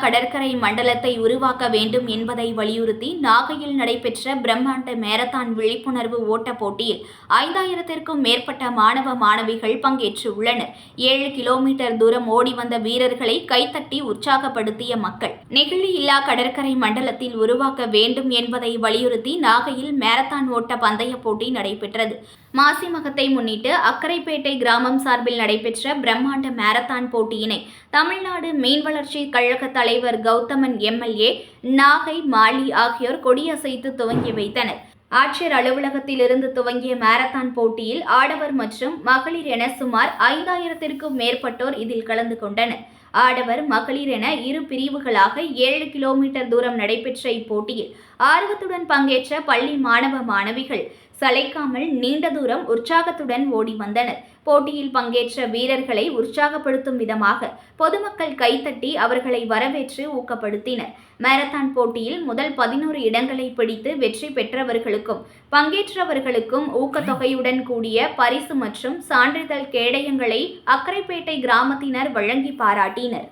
கடற்கரை மண்டலத்தை உருவாக்க வேண்டும் என்பதை வலியுறுத்தி நாகையில் நடைபெற்ற பிரம்மாண்ட மேரத்தான் விழிப்புணர்வு ஓட்டப் போட்டியில் ஐந்தாயிரத்திற்கும் மேற்பட்ட மாணவ மாணவிகள் பங்கேற்றுள்ளனர். ஏழு கிலோமீட்டர் தூரம் ஓடி வந்த வீரர்களை கைத்தட்டி உற்சாகப்படுத்திய மக்கள் நெகிழி இல்லா கடற்கரை மண்டலத்தில் உருவாக்க வேண்டும் என்பதை வலியுறுத்தி நாகையில் மேரத்தான் ஓட்ட பந்தய போட்டி நடைபெற்றது. மாசி மகத்தை முன்னிட்டு அக்கரைப்பேட்டை கிராமம் சார்பில் நடைபெற்ற பிரம்மாண்ட மேரத்தான் போட்டியினை தமிழ்நாடு மீன் கட்சி கழக தலைவர் கௌதமன் எம்எல்ஏ நாகை மாலி ஆகியோர் கொடியசைத்து துவங்கி வைத்தனர். ஆட்சியர் அலுவலகத்திலிருந்து துவங்கிய மாரத்தான் போட்டியில் ஆடவர் மற்றும் மகளிர் என சுமார் ஐந்தாயிரத்திற்கும் மேற்பட்டோர் இதில் கலந்து கொண்டனர். ஆடவர் மகளிர் என இரு பிரிவுகளாக ஏழு கிலோமீட்டர் தூரம் நடைபெற்ற இப்போட்டியில் ஆர்வத்துடன் பங்கேற்ற பள்ளி மாணவ மாணவிகள் சளைக்காமல் நீண்ட தூரம் உற்சாகத்துடன் ஓடி வந்தனர். போட்டியில் பங்கேற்ற வீரர்களை உற்சாகப்படுத்தும் விதமாக பொதுமக்கள் கைத்தட்டி அவர்களை வரவேற்று ஊக்கப்படுத்தினர். மாரத்தான் போட்டியில் முதல் பதினோரு இடங்களை பிடித்து வெற்றி பெற்றவர்களுக்கும் பங்கேற்றவர்களுக்கும் ஊக்கத்தொகையுடன் கூடிய பரிசு மற்றும் சான்றிதழ் கேடயங்களை அக்கரைப்பேட்டை கிராமத்தினர் வழங்கி பாராட்டினர்.